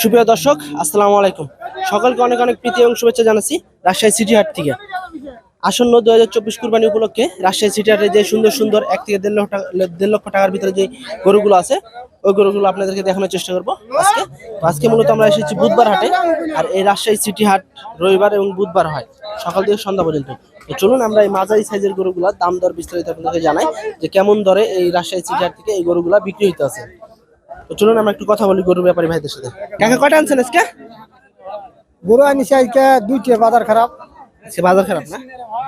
সুপ্রিয় দর্শক, আসসালামু আলাইকুম। সকলকে অনেক অনেক প্রীতি এবং শুভেচ্ছা জানাচ্ছি রাজশাহী সিটি হাট থেকে। আসন্ন দু হাজার চব্বিশ কুরবানি উপলক্ষে রাজশাহী সিটি হাটে যে সুন্দর সুন্দর এক থেকে দেড় লক্ষ টাকা দেড় লক্ষ টাকার ভিতরে যে গরুগুলো আছে, ওই গরুগুলো আপনাদেরকে দেখানোর চেষ্টা করব আজকে। আজকে মূলত আমরা এসেছি বুধবার হাটে, আর এই রাজশাহী সিটি হাট রবিবার এবং বুধবার হয়, সকাল থেকে সন্ধ্যা পর্যন্ত। চলুন আমরা এই মাঝারি সাইজের গরুগুলা দাম দর বিস্তারিত আপনাদেরকে জানাই যে কেমন দরে এই রাজশাহী সিটি হাট থেকে এই গরুগুলা বিক্রি হইতে আছে তো চলুন আমরা একটু কথা বলি গরুর ব্যাপারী ভাইদের সাথে। কাকা কয়টা আনছেন আজকে? গরু আনিছে আজকে দুইটা বাজার খারাপ। আজকে বাজার খারাপ না?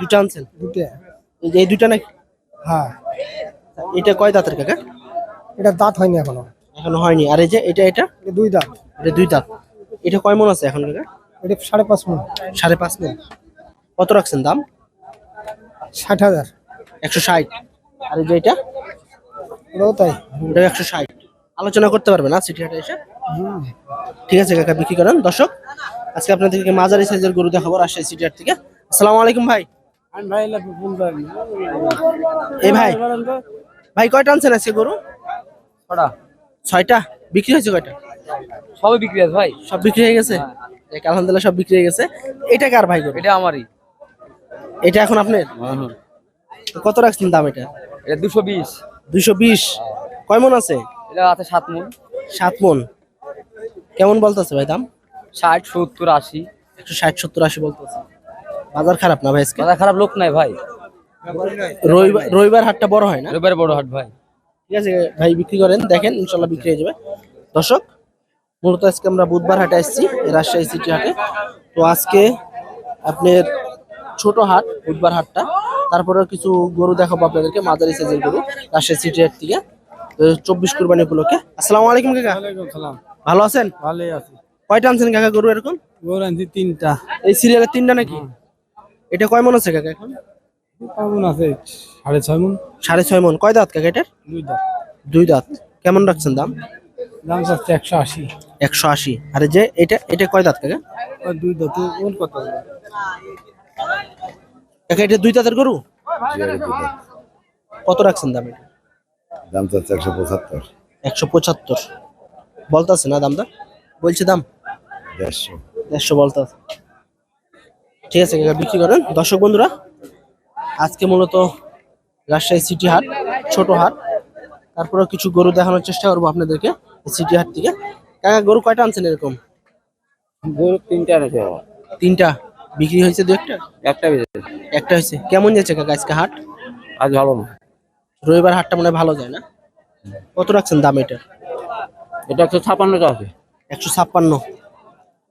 দুটো আনছেন? দুইটা। এই যে এই দুটা নাকি? হ্যাঁ। এটা কয় দাঁতের কাকা? এটা দাঁত হয়নি এখনও। এখনও হয়নি। আর এই যে এটা এটা? এটা দুই দাঁত। এটা দুই দাঁত। এটা কয় মন আছে এখন কাকা? এটা সাড়ে পাঁচ মন। সাড়ে পাঁচ মন। কত রাখছেন দাম? ষাট হাজার। একশো ষাট। আর এই যে এটা? ওটাও তাই। এটা একশো ষাট। আলোচনা করতে পারবে না সিটি হাটে এসে? ঠিক আছে কাকা বিক্রি করেন। দর্শক আজকে আপনাদেরকে মাঝারি সাইজের গরু দেখাবো রাজশাহী সিটি হাট থেকে? আসসালামু আলাইকুম ভাই। এই ভাই ভাই কয়টা আনছেন আজকে গরু? ছটা ছয়টা? বিক্রি হয়েছে কয়টা? সবই বিক্রি আছে ভাই। সব বিক্রি হয়ে গেছে? যাক, আলহামদুলিল্লাহ সব বিক্রি হয়ে গেছে। এটা কার ভাই গরু? এটা আমারই। এটা এখন আপনার? কত রাখছেন দাম এটা? এটা দুশো বিশ। দুইশো বিশ। কয় মন আছে? এটা আছে সাত মন। সাত মন। কেমন বলতেছে ভাই দাম? ষাট সত্তর আশি। একশো ষাট সত্তর আশি বলতেছে। বাজার খারাপ না ভাই মাথা খারাপ লোক নাই ভাই। রবিবার রবিবার হাটটা বড় হয় না? রবিবারে বড় হাট ভাই। ঠিক আছে ভাই বিক্রি করেন দেখেন ইনশাল্লাহ বিক্রি হয়ে যাবে। দর্শক মূলত আজকে আমরা বুধবার হাটে আসছি রাজশাহী সিটি হাটে। তো আজকে আপনার ছোট হাট বুধবার হাটটা। তারপরে কিছু গরু দেখাবো আপনাদেরকে মাদারি সাইজের গরু রাজশাহী সিটি হাট থেকে। চব্বিশ কুরবানি উপলক্ষে। আসসালামু আলাইকুম কাকা। ভালো আছেন? ভালোই আছে। কয়টা আনছেন কাকা গরু এরকম? গরু আনছি তিনটা। এই সিরিয়ালের তিনটা নাকি? এটা কয় মন আছে কাকা এখন? আছে? সাড়ে ছয় মন। সাড়ে ছয় মন। কয় দাঁত কাকা এটার? দুই দাঁত। দুই দাঁত। কেমন রাখছেন দাম? দাম চাচ্ছে একশো আশি। একশো আশি। আর যে এটা এটা কয় দাঁত কাকা? দুই দাঁত। ওর কত কাকা এটা দুই দাঁতের গরু। কত রাখছেন দাম এটা? দাম চাচ্ছে একশো পঁচাত্তর। একশো পঁচাত্তর। বলতেছে না দামটা? বলছে দাম। দেড়শো। দেড়শো বলতেছে। ঠিক আছে কাকা বিক্রি করেন। দর্শক বন্ধুরা আজকে মূলত রাজশাহী সিটি হাট ছোট হাট। তারপরে কিছু গরু দেখানোর চেষ্টা করব আপনাদেরকে সিটি হাট থেকে। কাকা গরু কয়টা আনছেন এরকম? গরু তিনটা এনেছে তিনটা। বিক্রি হয়েছে দু একটা? একটা একটা হয়েছে। কেমন যাচ্ছে কাকা আজকে হাট? আজ ভালো না। রবিবার হাটটা মনে ভালো যায় না? কত রাখছেন দাম এটা? এটা একশো ছাপান্নটা আছে একশো ছাপ্পান্ন।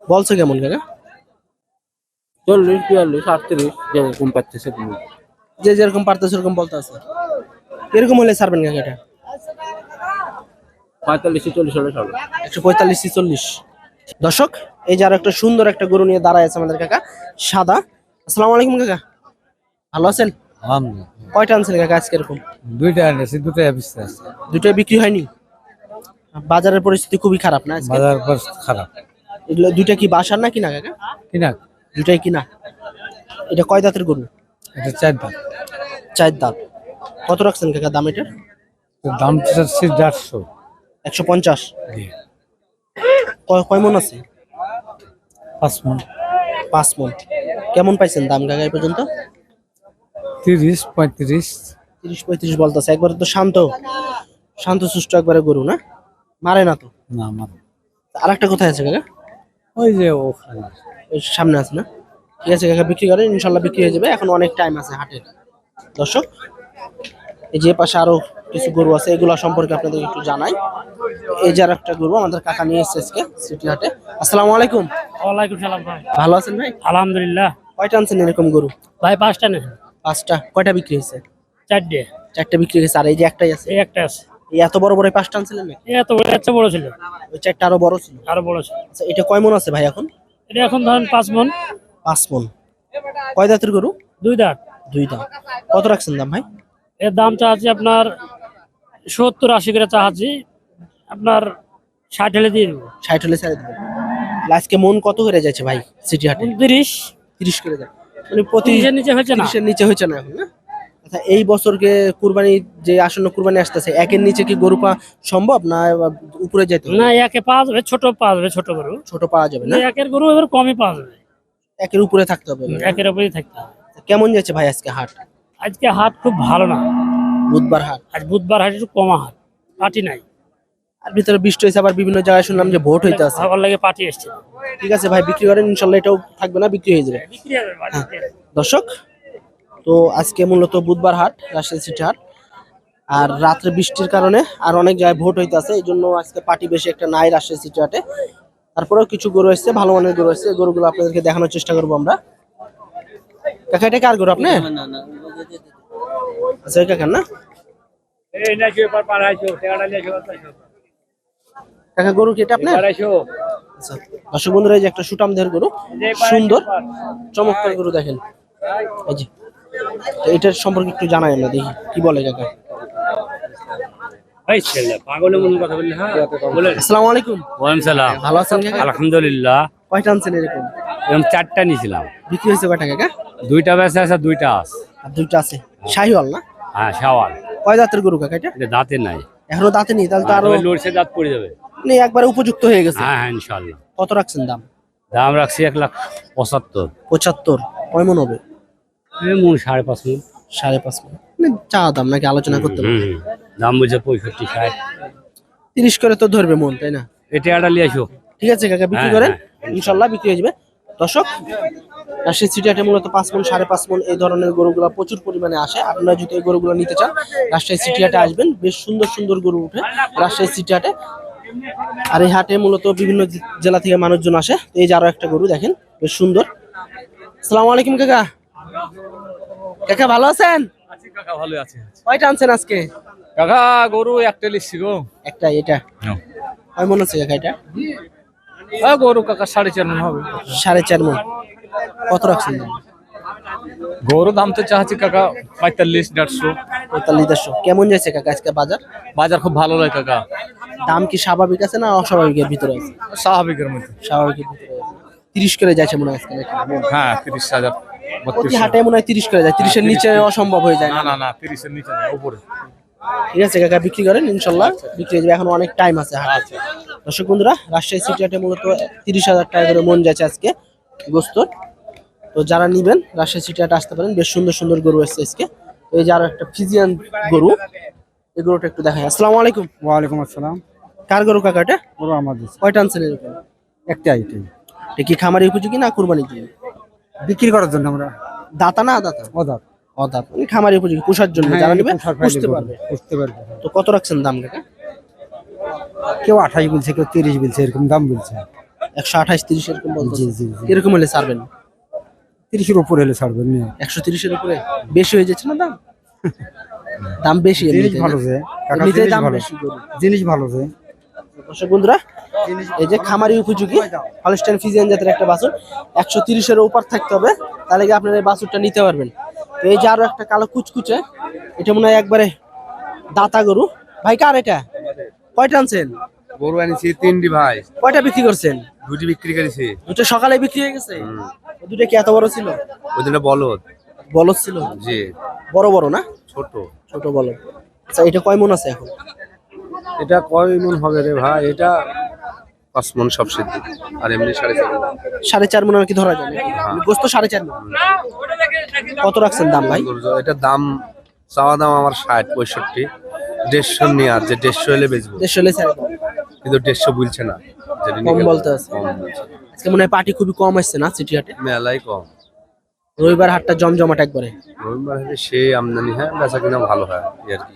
বলছে কেমন কাকা চল্লিশ বিয়াল্লিশ আটত্রিশ যেরকম পাচ্ছে সেরকম। যে যেরকম পারতো সেরকম বলতে আছে। এরকম হলে ছাড়বেন কাকা এটা? পঁয়তাল্লিশ চল্লিশ হলে চলো একশো পঁয়তাল্লিশ চল্লিশ। দর্শক এই যে আর একটা সুন্দর একটা গরু নিয়ে দাঁড়ায় আছে আমাদের কাকা সাদা। আসসালামু আলাইকুম কাকা। ভালো আছেন? কয়টা আনছেন কাকা আজকে এরকম? দুইটা আনেছি দুইটা বিস্তার আছে। দুটোই বিক্রি হয়নি? বাজারের পরিস্থিতি খুবই খারাপ না আজকে? বাজার খারাপ। এগুলো দুইটা কি বাসার না কিনা কাকা? কিনা? দুটাই কিনা? এটা কয় দাঁতের গরু? এটা চার দাম চার দাঁত। কত রাখছেন কাকা দাম এটার? দাম চাচ্ছি দেড়শো। একশো পঞ্চাশ। কয় কয় মন আছে? পাঁচ মন। পাঁচ মন। কেমন পাইছেন দাম কাকা এই পর্যন্ত? তিরিশ পঁয়ত্রিশ। তিরিশ পঁয়ত্রিশ বলতেছে। একবারে তো শান্ত। শান্ত সুষ্ঠু একবারে গরু না? মারে না তো? না আমার আর একটা কোথায় আছে কাকা? ওই যে ওখানে ওই সামনে আছে না? ঠিক আছে কাকা বিক্রি করেন ইনশাল্লাহ বিক্রি হয়ে যাবে। এখন অনেক টাইম আছে হাটের দর্শক এই যে পাশে আরও কিছু গরু আছে এগুলো সম্পর্কে আপনাদের একটু জানাই। এই যে আর একটা গরু আমাদের কাকা নিয়ে এসেছে আজকে সিটি হাটে। আসসালামু আলাইকুম। ওয়ালাইকুম সালাম ভাই। ভালো আছেন ভাই? আলহামদুলিল্লাহ। কয়টা আনছেন এরকম গরু? ভাই পাঁচটা নেন। পাঁচটা কয়টা বিক্রি হয়েছে? চারটে। চারটা বিক্রি হয়েছে আর এই যে একটাই আছে? এই একটা আছে। এই এত বড় বড় পাঁচটা আনছিলেন নাকি? এই এত বড় এত বড় ছিল। ওই চারটা আরও বড় ছিল? আরও বড় ছিল। আচ্ছা এটা কয় মন আছে ভাই এখন? এটা এখন ধরেন পাঁচ মন। পাঁচ মন। কয় দাঁতের গরু? দুই দাঁত। দুই দাম কত রাখছেন দাম ভাই? এর দাম চাচ্ছি আপনার সত্তর আশি করে চাচ্ছি। আপনার ষাট হলে দিয়ে দেবো। ষাট হলে ছেড়ে দেবেন আজকে মন কত করে যাচ্ছে ভাই সিটি হাটে উনত্রিশ তিরিশ করে যায় মানে প্রতি নিচে হচ্ছে না? নিচে হয়েছে না এখন না? আচ্ছা এই বছরকে কুরবানি যে আসন্ন কুরবানি আসতেছে একের নিচে কি গরু পাওয়া সম্ভব না উপরে যেতে? না একে পাওয়া যাবে ছোট পাওয়া যাবে ছোট গরু। ছোট পাওয়া যাবে না? একের গরু এবার কমই পাওয়া যাবে। একের উপরে থাকতে হবে একের উপরেই থাকতে হবে। কেমন যাচ্ছে ভাই আজকে হাট? আজকে হাট খুব ভালো না। বুধবার হাট। আজ বুধবার হাট একটু কমা হাট পার্টি নাই। আর ভিতরে বৃষ্টি হয়েছে আবার বিভিন্ন জায়গায় শুনলাম যে ভোট হইতে আছে। ভাবার লাগে পার্টি এসছে। ঠিক আছে ভাই বিক্রি করেন ইনশাল্লাহ এটাও থাকবে না বিক্রি হয়ে যাবে। বাড়িতে। দর্শক তো আজকে মূলত বুধবার হাট রাজশাহী সিটি হাট। আর রাত্রে বৃষ্টির কারণে আর অনেক জায়গায় ভোট হইতে আছে এই জন্য আজকে পার্টি বেশি একটা নাই রাজশাহী সিটি হাটে। তারপরেও কিছু গরু এসছে ভালো মানের গরু এসছে গরুগুলো আপনাদেরকে দেখানোর চেষ্টা করব আমরা। কাকা এটা কার গরু আপনি? আচ্ছা কাকার না? কাকা গরু কি এটা আপনার? দর্শক বন্ধুরা এই যে একটা গরু সুন্দর চমৎকার গরু দেখেন। এই যে তো এটার সম্পর্কে একটু জানাই আমরা দেখি কি বলে কাকা? হ্যাঁ? বলে। আসসালামু আলাইকুম। ওয়ালাইকুম সালাম। ভালো আছেন আলহামদুলিল্লাহ। কয়টা আনছেন এরকম? এরকম চারটা নিয়েছিলাম। বিক্রি হয়েছে কয়টা কাকা? দুইটা বেঁচে আছে দুইটা আছে আর দুইটা আছে। শাহিওয়াল না? হ্যাঁ শাওয়াল কয় দাঁতের গরু কাকা এটা? এটা দাঁতে নাই। এখনও দাঁতে নেই তাহলে তো আরও লড়ছে দাঁত পড়ে যাবে। একবারে উপযুক্ত হয়ে গেছে হ্যাঁ হ্যাঁ ইনশাল্লাহ কত রাখছেন দাম? দাম রাখছি এক লাখ পঁচাত্তর। পঁচাত্তর। কয় মন হবে? মন সাড়ে পাঁচ মন। সাড়ে পাঁচ মন। চা দাম নাকি আলোচনা করতে হবে। দাম বলছে পঁয়ষট্টি ষাট। তিরিশ করে তো ধরবে মন তাই না? এটা একটা নিয়ে আসো। ঠিক আছে কাকা বিক্রি হ্যাঁ, করেন। হ্যাঁ। ইনশাল্লাহ বিক্রি হয়ে যাবে। দর্শক রাজশাহী সিটি হাটে মূলত পাঁচ মন সাড়ে পাঁচ মন এই ধরনের গরুগুলো প্রচুর পরিমাণে আসে। আপনারা যদি এই গরুগুলো নিতে চান রাজশাহী সিটি হাটে আসবেন। বেশ সুন্দর সুন্দর গরু উঠে রাজশাহী সিটি হাটে আর এই হাটে মূলত বিভিন্ন জেলা থেকে মানুষজন আসে। এই যে আরও একটা গরু দেখেন বেশ সুন্দর। সালাম আলাইকুম কাকা। কাকা ভালো আছেন? কাকা ভালো আছে। কয়টা আনছেন আজকে? কাকা গরু একটা লিখছি গো। একটা এটা? কয় মন আছে কাকা এটা? হ্যাঁ গরু কাকা সাড়ে চার মন হবে। সাড়ে চার মন। কত রাখছেন? দাম? গরু দাম তো চাচ্ছি কাকা পঁয়তাল্লিশ দেড়শো। পঁয়তাল্লিশ দেড়শো। কেমন যাচ্ছে কাকা আজকে বাজার? বাজার খুব ভালো লাগে কাকা। দাম কি স্বাভাবিক আছে না অস্বাভাবিকের ভিতরে আছে? স্বাভাবিকের মধ্যে। স্বাভাবিকের ভিতরে আছে। তিরিশ করে যাচ্ছে মনে হয় হ্যাঁ তিরিশ হাজার প্রতি হাটে মনে হয় তিরিশ করে যায়। তিরিশের নিচে অসম্ভব হয়ে যায় না? না না তিরিশের নিচে না উপরে। ঠিক আছে কাকা বিক্রি করেন ইনশাল্লাহ। বিক্রি হয়ে যাবে এখন অনেক টাইম আছে হাটে। দর্শক বন্ধুরা রাজশাহী সিটি হাটে মূলত তিরিশ হাজার টাকা করে মন যাচ্ছে আজকে গোস্তর তো যারা নিবেন রাজশাহী সিটি হাটে আসতে পারেন বেশ সুন্দর সুন্দর গরু এসছে আজকে। এই যে আরও একটা ফিজিয়ান গরু এই গরুটা একটু দেখাই। আসসালামু আলাইকুম। ওয়ালাইকুম আসসালাম। কার গরু কাকা এটা? গরু আমাদের কয়টা আনছেন এরকম? একটা আইটেম। এটা কি খামারি উপযোগী না কুরবানি জন্য? বিক্রি করার জন্য আমরা। দাতা না দাতা? অদাত। অদাত। মানে খামারি উপযোগী পোষার জন্য যারা নিবে পুষতে পারবে। বুঝতে পারবে। তো কত রাখছেন দাম কাকা? কেউ আঠাশ বলছে কেউ তিরিশ বলছে এরকম দাম বলছে। একশো আঠাশ তিরিশ এরকম জি কীরকম হলে ছাড়বেন? তিরিশের উপরে হলে ছাড়বেন একশো তিরিশের উপরে? বেশি হয়ে যাচ্ছে না দাম? দাম বেশি জিনিস ভালো যে জিনিস ভালো যে। দর্শক বন্ধুরা এই যে খামারি উপযোগী হলস্টাইন ফিজিয়ান জাতের একটা বাছুর একশো তিরিশের উপর থাকতে হবে তাহলে কি আপনার এই বাছুরটা নিতে পারবেন? তো এই যে আরও একটা কালো কুচকুচে এটা মনে হয় একবারে দাতা গরু। ভাই কার এটা? কয়টা আনছেন? গরু আনিছি তিনটি ভাই। কয়টা বিক্রি করছেন? দুটি বিক্রি করেছি। দুটো সকালে বিক্রি হয়ে গেছে? দুটো কি এত বড় ছিল? ওই জন্য বলদ। বলদ ছিল? জি। বড় বড় না? ছোট। ছোট বলদ। আচ্ছা এটা কয় মন আছে এখন? এটা কয় মন হবে রে ভাই? এটা পাঁচ মন সব সিদ্ধ। আর এমনি সাড়ে চার। সাড়ে চার মন আর কি ধরা যাবে? মানে গোস্ত সাড়ে চার মন। কত রাখছেন দাম ভাই? এটা দাম চাওয়া দাম আমার ষাট পঁয়ষট্টি। দেড়শো নিয়ে আর যে দেড়শো এলে বেচবো। দেড়শো ছেড়ে কিন্তু দেড়শো বলছে না। কম বলতে আছে। আজকে মনে হয় পার্টি খুবই কম আসছে না সিটি হাটে মেলাই কম। রবিবার হাটটা জমজমাট একবারে। রবিবার হলে সে আমদানি হয় বেচা কিনা ভালো হয় আর কি।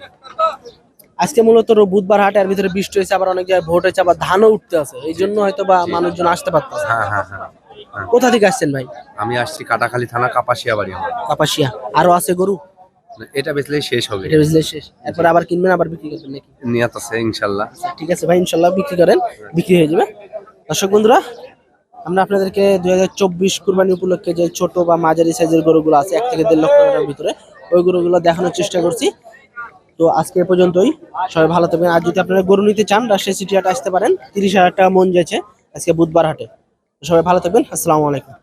আজকে মূলত বুধবার হাটে আর ভিতরে বৃষ্টি হয়েছে আবার অনেক জায়গায় ভোট হয়েছে আবার ধানও উঠতে আছে। এই জন্য হয়তো বা মানুষজন আসতে পারতেছে হ্যাঁ হ্যাঁ হ্যাঁ। কোথা থেকে আসছেন ভাই? আমি আসছি কাটাখালী থানা কাপাসিয়া বাড়ি আমার। কাপাসিয়া। আরও আছে গরু? এটা বেচলেই শেষ হবে। এটা বুঝলে শেষ। এরপরে আবার কিনবেন আবার বিক্রি করবেন নাকি? নিয়াত আছে ইনশাল্লাহ। ঠিক আছে ভাই ইনশাল্লাহ বিক্রি করেন বিক্রি হয়ে যাবে। দর্শক বন্ধুরা আমরা আপনাদেরকে দুই হাজার চব্বিশ কুরবানি উপলক্ষে যে ছোট বা মাঝারি সাইজের গরুগুলো আছে এক থেকে দেড় লক্ষ টাকার ভিতরে ওই গরুগুলো দেখানোর চেষ্টা করছি। তো আজকে এ পর্যন্তই। সবাই ভালো থাকবেন। আর যদি আপনারা গরু নিতে চান, রাজশাহী সিটি হাটে আসতে পারেন। তিরিশ হাজার টাকা মন যাচ্ছে আজকে বুধবার হাটে। সবাই ভালো থাকবেন। আসসালামু আলাইকুম।